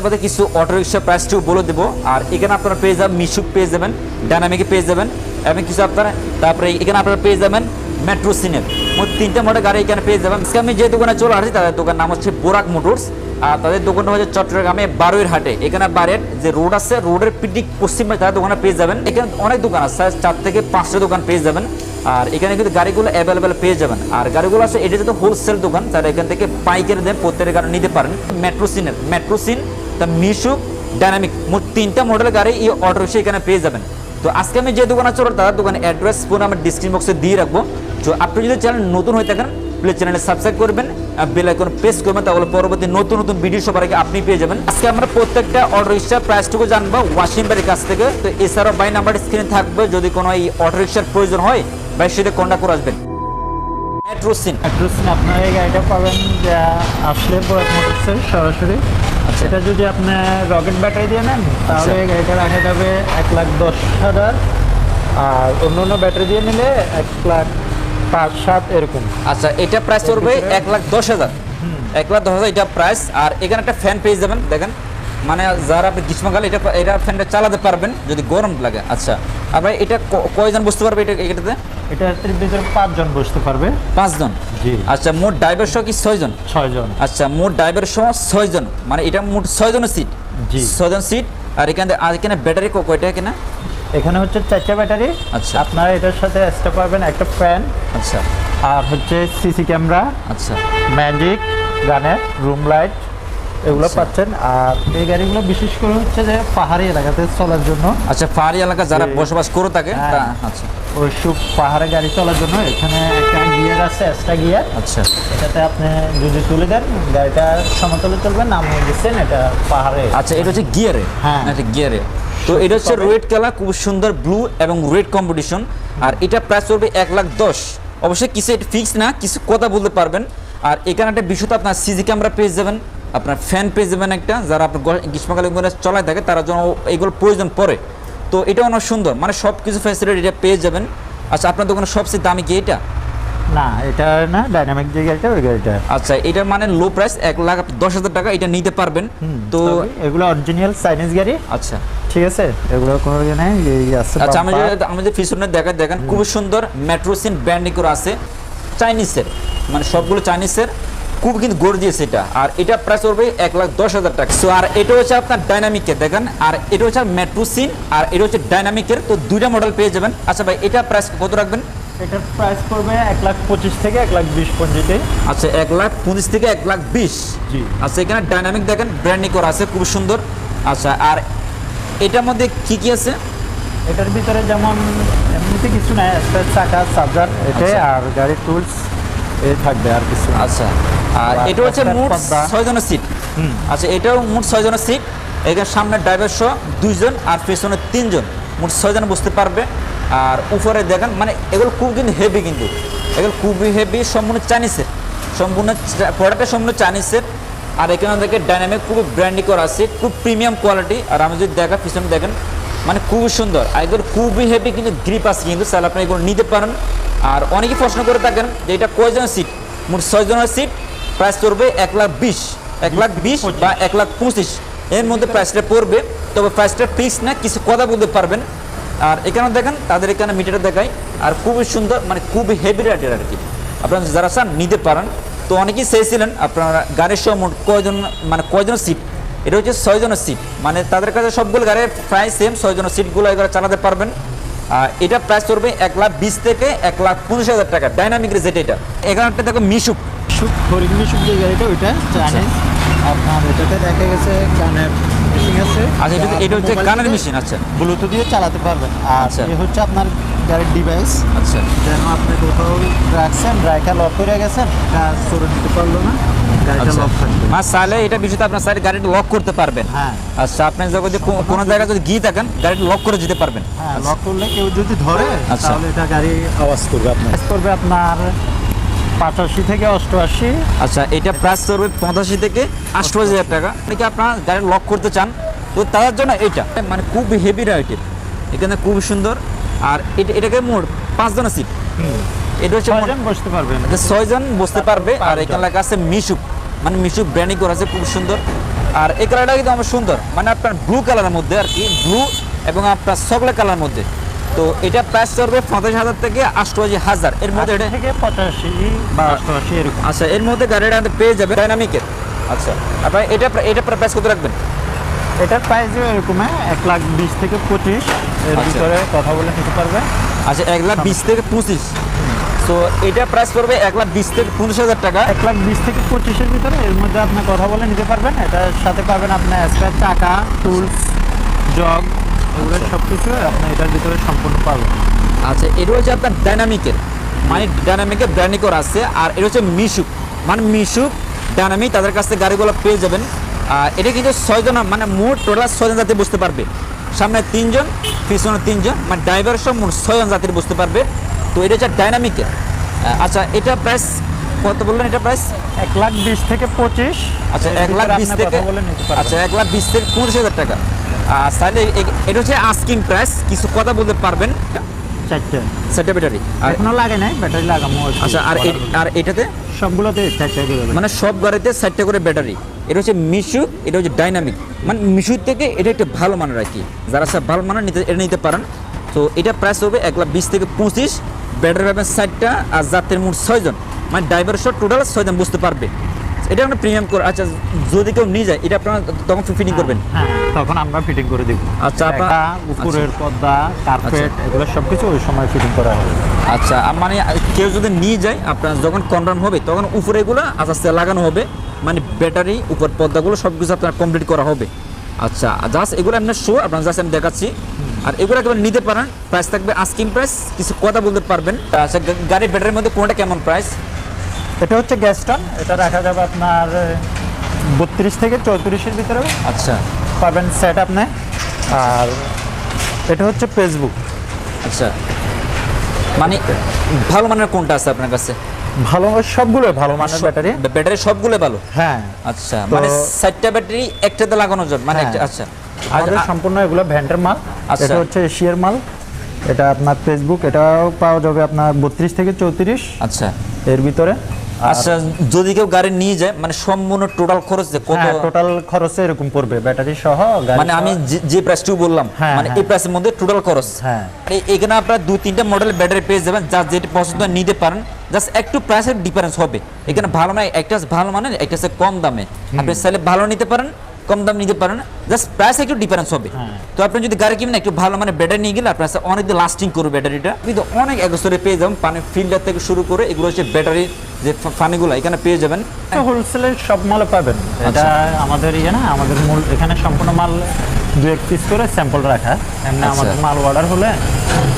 আপনাদের কিছু auto rickshaw প্রাইসটিও বলে দেবো। আর এখানে আপনারা পেয়ে যাবেন, মিশুক পেয়ে যাবেন ডায়নামিকে পেয়ে যাবেন, এবং কিছু আপনারা তারপরে এখানে আপনারা পেয়ে যাবেন মেট্রো সিনের মোট তিনটা মডেল গাড়ি এখানে পেয়ে যাবেন। আজকে আমি যে দোকানে চলে আসছি, তাদের দোকান নাম হচ্ছে বোরাক মোটরস আর তাদের দোকানটা হচ্ছে চট্টগ্রামে বারোয়ের হাটে। এখানে বারের যে রোড আছে রোডের পিটিক পশ্চিম তাদের দোকানে পেয়ে যাবেন। এখানে অনেক দোকান আছে, চার থেকে পাঁচটা দোকান পেয়ে যাবেন। আর এখানে কিন্তু গাড়িগুলো অ্যাভেলেবেল পেয়ে যাবেন। আর গাড়িগুলো আছে, এটা যেহেতু হোলসেল দোকান তারা এখান থেকে পাইকারি দেন প্রত্যেকের গাড়ি নিতে পারেন। মেট্রোসিনের মেট্রোসিন দ্য মিশুক ডাইনামিক মোট তিনটা মডেল গাড়ি এই অটো রিক্সা এখানে পেয়ে যাবেন। তো আজকে আমি যে দোকানে চলো তাদের দোকানের অ্যাড্রেস ফোন আমার ডিসক্রিপশন বক্সে দিয়ে রাখব। তো আপনি যদি চ্যানেল নতুন হয়ে থাকেন প্লিজ চ্যানেলে সাবস্ক্রাইব করবেন বেল আইকন প্রেস করবেন, তাহলে পরবর্তী নতুন নতুন ভিডিও সবার আগে আপনি পেয়ে যাবেন। আজকে আমরা প্রত্যেকটা অটো রিক্সার প্রাইসটুকু জানব ওয়াশিং বাড়ির কাছ থেকে। তো এছাড়াও বাই নাম্বার স্ক্রিনে থাকবে, যদি কোনো এই অটো রিক্সার প্রয়োজন হয় ভাই সাথে কন্ট্যাক্ট করে আসবেন। আপনার এই গাড়িটা পাবেন, যে আসলে সরাসরি। সেটা যদি আপনি রকেট ব্যাটারি দিয়ে নেন তাহলে এই গাড়িটা রাখা যাবে এক লাখ দশ হাজার। আর অন্য অন্য ব্যাটারি দিয়ে নিলে এক লাখ পাঁচ সাত এরকম। আচ্ছা এটা প্রাইস পড়বে এক লাখ দশ হাজার। এক লাখ দশ হাজার এটা প্রাইস আর এখানে একটা ফ্যান পেয়ে যাবেন দেখেন। মানে যারা আপনি গ্রীষ্মকালে এটা এটা ফ্যানটা চালাতে পারবেন যদি গরম লাগে। আচ্ছা আপনার এটা কয়জন বুঝতে পারবে এটা এটাতে? এটার ভিতরে পাঁচজন বসতে পারবে। পাঁচজন? জি। আচ্ছা মোট ড্রাইভার সহ কি ছয়জন? ছয়জন। আচ্ছা মোট ড্রাইভার সহ ছয়জন। মানে এটা মোট ছয়জনের সিট জি। ছয়জন সিট আর এখানে আর এখানে ব্যাটারি কয়টা কিনা এখানে হচ্ছে চারটে ব্যাটারি আচ্ছা। আপনারা এটার সাথে এক্সট্রা পাবেন একটা ফ্যান আচ্ছা। আর হচ্ছে সিসি ক্যামেরা আচ্ছা। ম্যাজিক গানের রুম লাইট এগুলো। পাচ্ছেন। আর এই গাড়িগুলো বিশেষ করে হচ্ছে যে পাহাড়ি এলাকাতে চলার জন্য। আচ্ছা পাহাড়ি এলাকা যারা বসবাস করে থাকে হ্যাঁ। আচ্ছা। ওই সব পাহাড়ে গাড়ি চলার জন্য এখানে একটা গিয়ার আছে এক্সট্রা গিয়ার। আচ্ছা। এটাতে আপনি যদি তুলে দেন গাড়িটা সমতলে চলবে নামিয়ে দিচ্ছেন এটা পাহাড়ে। আচ্ছা এটা হচ্ছে গিয়ারে? হ্যাঁ। এটা গিয়ারে। তো এটা হচ্ছে রেড কালার খুব সুন্দর ব্লু এবং রেড কম্পিটিশন আর এটা প্রাইস পড়বে এক লাখ দশ। অবশ্যই কিছু এটা ফিক্স না কিছু কথা বলতে পারবেন। আর এখানে একটা বিষয় আপনার সিজি ক্যামেরা পেয়ে যাবেন। আপনার ফ্যান পেয়ে যাবেন একটা যারা আপনার গ- গ্রীষ্মকালে এগুলো চলায় থাকে তারা যেন এইগুলো প্রয়োজন পড়ে। তো এটা অনেক সুন্দর। মানে সব কিছু ফ্যাসিলিটি এটা পেয়ে যাবেন। আচ্ছা আপনার দোকানে সবচেয়ে দামি কি এটা? না এটা না ডাইনামিক যে গাড়িটা ওই গাড়িটা। আচ্ছা এটার মানে লো প্রাইস এক লাখ দশ হাজার টাকা এটা নিতে পারবেন। তো এগুলো অরিজিনাল চাইনিজ গাড়ি। আচ্ছা। ঠিক আছে এগুলো কোনো ইয়ে নেই আচ্ছা আমি আমি যে পিছনে দেখা দেখেন খুব সুন্দর মেট্রোসিন ব্র্যান্ডিং করে আছে চাইনিজের মানে সবগুলো চাইনিজের খুব কিন্তু গর্জিয়াস এটা। আর এটা প্রাইস পড়বে এক লাখ দশ হাজার টাকা। সো আর এটা হচ্ছে আপনার ডাইনামিকের দেখেন আর এটা হচ্ছে মেট্রো সিন আর এটা হচ্ছে ডাইনামিকের তো দুইটা মডেল পেয়ে যাবেন। আচ্ছা ভাই এটা প্রাইস কত রাখবেন? এটার প্রাইস পড়বে এক লাখ পঁচিশ থেকে এক লাখ বিশ পঞ্জিতে আচ্ছা এক লাখ পঁচিশ থেকে এক লাখ বিশ। জি। আচ্ছা এখানে ডাইনামিক দেখেন ব্র্যান্ডিং করা আছে খুব সুন্দর। আচ্ছা আর এটার মধ্যে কি কি আছে? এটার ভিতরে যেমন এমনিতে কিছু নাই চাকা চার্জার এটাই আচ্ছা। আর গাড়ির টুলস এ থাকবে আর কিছু। আচ্ছা। আর এটা হচ্ছে মোট পর্দা। ছয় জনের সিট আচ্ছা এটাও মোট ছয় জনের সিট এখানে সামনে ড্রাইভার সহ দুইজন আর পেছনে তিনজন। মোট ছয় জন বসতে পারবে। আর উপরে দেখেন মানে এগুলো খুব কিন্তু হেভি কিন্তু। এগুলো খুবই হেভি সম্পূর্ণ চাইনিজের সম্পূর্ণ প্রোডাক্টটা সম্পূর্ণ চাইনিজের আর এখানে দেখে ডাইনামিক খুবই ব্র্যান্ডি করা আছে খুব প্রিমিয়াম কোয়ালিটি আর আমি যদি দেখা পিছনে দেখেন মানে খুবই সুন্দর। আর এগুলো খুবই হেভি কিন্তু গ্রিপ আছে কিন্তু। তাহলে আপনি এগুলো নিতে পারেন। আর অনেকে প্রশ্ন করে থাকেন যে এটা কয়জনের সিট মোট ছয় জনের সিট প্রাইস পড়বে এক লাখ বিশ এক লাখ বিশ বা এক লাখ পঁচিশ। এর মধ্যে প্রাইসটা পড়বে তবে প্রাইসটা ফিক্স না কিছু কথা বলতে পারবেন। আর এখানে দেখেন তাদের এখানে মিটার দেখায় আর খুবই সুন্দর মানে খুবই হেভি রেটের আর কি। আপনারা যারা চান নিতে পারেন। তো অনেকেই চেয়েছিলেন আপনারা গাড়ির সহ মোট কয়জন মানে কয়জনের সিট এটা হচ্ছে ছয়জনের সিট মানে তাদের কাছে সবগুলো গাড়ির প্রায় সেম ছয়জনের সিটগুলো এগুলো চালাতে পারবেন। এটা প্রাইস পড়বে এক লাখ বিশ থেকে এক লাখ পঁচিশ হাজার টাকা। ডাইনামিক রেজেট এটা। এখানে একটা দেখো মিশুক। হরিণ মিশুক যে গাড়িটা ওইটা চাইনিজ আপনার এটাতে দেখা গেছে কানের মেশিন আছে। আচ্ছা এটা এটা হচ্ছে কানের মেশিন আচ্ছা। ব্লুটুথ দিয়ে চালাতে পারবেন। আচ্ছা। হচ্ছে আপনার গাড়ির ডিভাইস আচ্ছা। যেন আপনি কোথাও রাখছেন রাখা লক করে গেছেন কাজ করে দিতে পারল না গাড়িটা আচ্ছা। মা চাইলে এটা বিষয়তে আপনার সাইড গাড়িটা লক করতে পারবেন। হ্যাঁ। আচ্ছা আপনি কো- কোনো জায়গায় যদি গিয়ে থাকেন গাড়িটা লক করে যেতে পারবেন। হ্যাঁ লক করলে কেউ যদি ধরে আচ্ছা। তাহলে এটা গাড়ি আওয়াজ করবে আপনার। করবে আপনার পঁচাশি থেকে অষ্টআশি। আচ্ছা এটা প্রাইস করবে পঁচাশি থেকে হাজার টাকা। নাকি আপনারা গাড়ি লক করতে চান? তো তাদের জন্য এটা। মানে খুব হেভি রাইটের এখানে খুব সুন্দর। আর এটা এটাকে মোট পাঁচজনের সিট এটা হচ্ছে ছয়জন বসতে পারবেন ছয়জন বসতে পারবে আর। এখানে লেখা আছে মিশুক। মানে মিশুক ব্র্যান্ডিং করা আছে খুব সুন্দর। আর এই কালারটা কিন্তু আমার সুন্দর। মানে আপনার ব্লু কালারের মধ্যে আর কি ব্লু এবং আপনার চকলেট কালার মধ্যে। তো এটা প্রাইস করবে পঞ্চাশ হাজার থেকে আষ্টআশি হাজার। এর মধ্যে এটা পঁচাশি বা অষ্টআশি এরকম। আচ্ছা এর মধ্যে গাড়িটা পেয়ে যাবে ডাইনামিকের আচ্ছা। আপনার এটা এটা প্রাইস কত রাখবেন? এটার প্রাইস এরকম এক লাখ বিশ থেকে পঁচিশ। এর আচ্ছা। ভিতরে কথা বলে নিতে পারবে। আচ্ছা এক লাখ বিশ থেকে পঁচিশ। তো এটা প্রাইস পড়বে এক লাখ বিশ থেকে পঁচিশ হাজার টাকা। এক লাখ বিশ থেকে পঁচিশের ভিতরে এর মধ্যে আপনি কথা বলে নিতে পারবেন। এটার সাথে পাবেন আপনার স্পেয়ার চাকা টুলস জগ এগুলো সব কিছু আপনি এটার ভিতরে সম্পূর্ণ পাবেন। আচ্ছা এটা হচ্ছে আপনার ডাইনামিকের মানে ডাইনামিকের ব্র্যান্ডিং করা আছে আর এটা হচ্ছে মিশুক মানে মিশুক ডাইনামিক তাদের কাছ থেকে গাড়িগুলো পেয়ে যাবেন। আর এটা কিন্তু ছয়জন মানে মোট টোটাল ছয়জন যাত্রী বসতে পারবে। সামনে তিনজন পিছনে তিনজন মানে ড্রাইভার সব মোট ছয়জন যাত্রী বসতে পারবে। তো এটা হচ্ছে ডাইনামিকের আচ্ছা এটা প্রাইস কত বললেন এটা প্রাইস এক লাখ বিশ থেকে পঁচিশ। আচ্ছা এক লাখ বিশ থেকে। আচ্ছা এক লাখ বিশ থেকে পঁচিশ হাজার টাকা। আর তাহলে এটা হচ্ছে আস্কিং প্রাইস কিছু কথা বলতে পারবেন। চারটে। সেটা ব্যাটারি আর এখনও লাগে নাই ব্যাটারি লাগামো আচ্ছা আর আর এটাতে? সবগুলোতে চারটে দেবেন মানে সব গাড়িতে চারটে করে ব্যাটারি এটা হচ্ছে মিশু এটা হচ্ছে ডাইনামিক মানে মিশুর থেকে এটা একটা ভালো মানের আর কি। যারা সব ভালো মানের নিতে এটা নিতে পারেন। তো এটা প্রাইস হবে এক লাখ বিশ থেকে পঁচিশ। ব্যাটারি পাবেন ষাটটা আর যাত্রীর মোট ছয়জন। মানে ড্রাইভার সব টোটাল ছয়জন বুঝতে পারবে। এটা আমরা প্রিমিয়াম করে আচ্ছা যদি কেউ নিয়ে যায় এটা আপনারা তখন ফিটিং করবেন? হ্যাঁ তখন আমরা ফিটিং করে দিব। আচ্ছা, আপনার- উপরের পর্দা কার্পেট এগুলো সবকিছু ওই সময় ফিটিং করা হবে। আচ্ছা মানে কেউ যদি নিয়ে যায় আপনার যখন কনফার্ম হবে তখন উপরে এগুলো আস্তে আস্তে লাগানো হবে। মানে ব্যাটারি উপর পর্দাগুলো সব কিছু আপনার কমপ্লিট করা হবে। আচ্ছা জাস্ট এগুলো আপনার শো আপনার জাস্ট আমি দেখাচ্ছি। আর এগুলো একেবারে নিতে পারেন। প্রাইস থাকবে আস্কিং প্রাইস কিছু কথা বলতে পারবেন। আচ্ছা গাড়ির ব্যাটারির মধ্যে কোনটা কেমন প্রাইস এটা হচ্ছে গ্যাস্টন এটা রাখা যাবে আপনার বত্রিশ থেকে চৌত্রিশের ভিতরে। আচ্ছা। পাবেন সেট আপনি আর এটা হচ্ছে ফেসবুক আচ্ছা। মানে ভালো মানের কোনটা আছে আপনার কাছে? ভালো সবগুলো ভালো মানের ব্যাটারি। ব্যাটারি সবগুলো ভালো? হ্যাঁ। আচ্ছা মানে চারটা ব্যাটারি একটাতে লাগানো যাবে? মানে হ্যাঁ। আচ্ছা। আমাদের আর- সম্পূর্ণ এগুলো ভ্যান্টের মাল আচ্ছা। এটা হচ্ছে এশিয়ার মাল। এটা আপনার ফেসবুক এটাও পাওয়া যাবে আপনার বত্রিশ থেকে চৌত্রিশ। আচ্ছা। এর ভিতরে। আচ্ছা যদি কেউ গাড়ি নিয়ে যায় মানে সম্পূর্ণ টোটাল খরচ কত? টোটাল খরচে এরকম পড়বে ব্যাটারি সহ মানে আমি যে- প্রাইসটি বললাম হ্যাঁ, মানে হ্যাঁ। এই প্রাইসের মধ্যে টোটাল খরচ। হ্যাঁ। এখানে আপনারা দুই তিনটা মডেল ব্যাটারি পেয়ে যাবেন যা যেটা পছন্দ নিতে পারেন। জাস্ট একটু প্রাইসের ডিফারেন্স হবে। এখানে ভালো নয় একটা ভালো মানে একটা কম দামে। আপনি চাইলে ভালো নিতে পারেন কম দাম নিতে পারেন জাস্ট প্রাইস একটু ডিফারেন্স হবে। হ্যাঁ। তো আপনি যদি গাড়ি কিনেন একটু ভালো মানে ব্যাটারি নিয়ে গেলে আপনার অনেক দিন লাস্টিং করবে ব্যাটারিটা কিন্তু অনেক একসরে পেয়ে যাবেন পানি ফিল্টার থেকে শুরু করে এগুলো হচ্ছে ব্যাটারি যে পানিগুলো এখানে পেয়ে যাবেন। হোলসেলের সব মাল পাবেন। এটা আচ্ছা। আমাদের ইয়ে না আমাদের মূল এখানে সম্পূর্ণ মাল দু এক পিস করে স্যাম্পল রাখা। এমনি আচ্ছা। আমাদের মাল অর্ডার হলে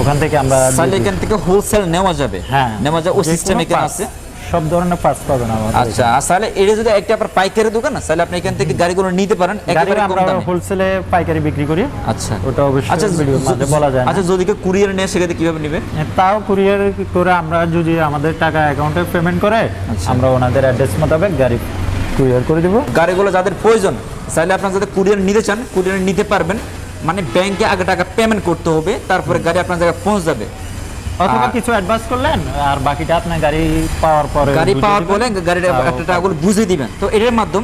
ওখান থেকে আমরা এখান থেকে হোলসেল নেওয়া যাবে। হ্যাঁ। নেওয়া যাবে ও যে কোনো সিস্টেম এখানে আছে। সব ধরনের পার্টস পাবেন আমাদের আচ্ছা তাহলে এটা যদি একটা আপনার পাইকারি দোকান না তাহলে আপনি এখান থেকে গাড়িগুলো নিতে পারেন একেবারে আমরা হোলসেলে পাইকারি বিক্রি করি। আচ্ছা। ওটা অবশ্যই আচ্ছা ভিডিওর মাঝে বলা যায় আচ্ছা যদি কেউ কুরিয়ার নেয় সেক্ষেত্রে কীভাবে নেবে? তাও কুরিয়ার করে আমরা যদি আমাদের টাকা অ্যাকাউন্টে পেমেন্ট করে আচ্ছা। আমরা ওনাদের অ্যাড্রেস মোতাবেক গাড়ি কুরিয়ার করে দিব। গাড়িগুলো যাদের প্রয়োজন চাইলে আপনার যাদের কুরিয়ার নিতে চান কুরিয়ার নিতে পারবেন। মানে ব্যাংকে আগে টাকা পেমেন্ট করতে হবে তারপরে গাড়ি আপনার জায়গায় পৌঁছে যাবে অথবা কিছু অ্যাডভান্স করলেন আর বাকিটা আপনার গাড়ি পাওয়ার পরে গাড়ি পাওয়ার। পরে গাড়িটা একটা টাকাগুলো বুঝিয়ে দিবেন। তো এটার মাধ্যম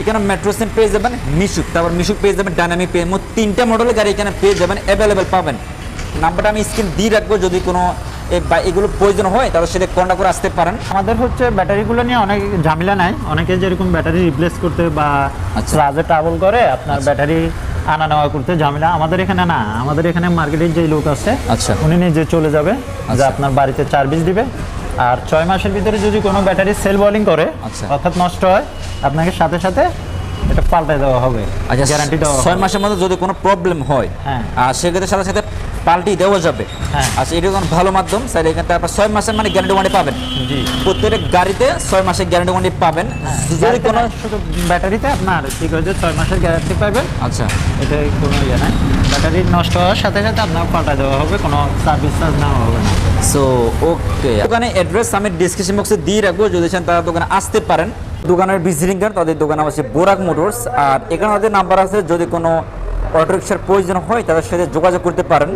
এখানে মেট্রো সেন পেয়ে যাবেন মিশুক। তারপর মিশুক পেয়ে যাবেন ডাইনামিক পেয়ে মোট তিনটা মডেলের গাড়ি এখানে পেয়ে যাবেন অ্যাভেলেবেল পাবেন। নাম্বারটা আমি স্ক্রিন দিয়ে রাখব যদি কোনো বা- এগুলো প্রয়োজন হয় তাহলে সেটা কন্ট্যাক্ট করে আসতে পারেন আমাদের হচ্ছে ব্যাটারিগুলো নিয়ে অনেক ঝামেলা নাই অনেকে যেরকম ব্যাটারি রিপ্লেস করতে বা আচ্ছা। প্লাজে ট্রাভেল করে আপনার ব্যাটারি আনা নেওয়া করতে ঝামেলা আমাদের এখানে না আমাদের এখানে মার্কেটের যে লোক আছে আচ্ছা। উনি নিজে চলে যাবে যে আচ্ছা। আপনার বাড়িতে সার্ভিস দিবে আর ছয় মাসের ভিতরে যদি কোনো ব্যাটারি সেল বলিং করে আচ্ছা। অর্থাৎ নষ্ট হয় আপনাকে সাথে সাথে এটা পাল্টে দেওয়া হবে। আচ্ছা গ্যারান্টি দেওয়া ছয় মাসের মধ্যে যদি কোনো প্রবলেম হয় হ্যাঁ। আর সেক্ষেত্রে সাথে সাথে পাল্টি দেওয়া যাবে। হ্যাঁ। আচ্ছা এটা কোনো ভালো মাধ্যম স্যার এখান আপনার ছয় মাসের মানে গ্যারান্টি ওয়ারেন্টি পাবেন। জি। প্রত্যেকটা গাড়িতে ছয় মাসের গ্যারান্টি ওয়ারেন্টি পাবেন। যদি কোনো শুধু ব্যাটারিতে আপনার ঠিক হয়েছে ছয় মাসের গ্যারান্টি পাবেন। আচ্ছা। এটা কোনো ইয়ে নাই। ব্যাটারি নষ্ট হওয়ার সাথে সাথে আপনার পাল্টা দেওয়া হবে কোনো সার্ভিস চার্জ নেওয়া হবে না। সো ওকে দোকানে অ্যাড্রেস আমি ডিসক্রিপশন বক্সে দিয়ে রাখব যদি চান তারা দোকানে আসতে পারেন। দোকানের ভিজিটিং কার্ড তাদের দোকান আছে বোরাক মোটরস আর এখানে তাদের নাম্বার আছে, যদি কোনো অটোরিক্সার প্রয়োজন হয়, তাদের সাথে যোগাযোগ করতে পারেন।